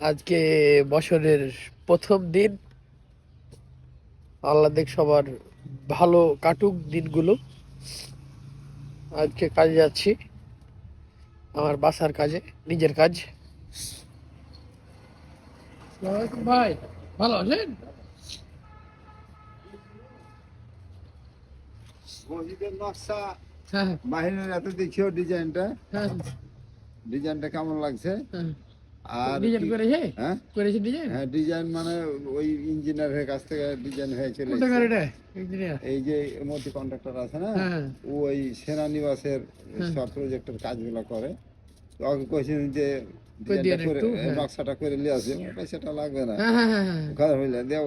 আজকে বছরের প্রথম দিন। আল্লাহ দেখ সবার ভালো কাটুক দিনগুলো। আজকে কাজে যাচ্ছি আমার বাসার কাজে নিজের কাজ। ভাই ভালো আছেন? মসজিদের নকশা হ্যাঁ। বাহিরের এত দেখিও ডিজাইনটা হ্যাঁ। ডিজাইনটা কেমন লাগছে? হ্যাঁ। আর ডিজাইন করেছে হ্যাঁ? করেছে ডিজাইন হ্যাঁ ডিজাইন মানে ওই ইঞ্জিনিয়ারের কাছ থেকে ডিজাইন হয়ে এই যে মতি কন্ট্রাক্টর আছে না হ্যাঁ। ও ওই সেনানিবাসের সব প্রজেক্টের কাজগুলো করে। তো ওকে কইছেন যে হ্যাঁ। নকশাটা করে নিয়ে আসে। সেটা লাগবে না। হ্যাঁ হ্যাঁ হ্যাঁ হ্যাঁ। ঘর হইলে দেও।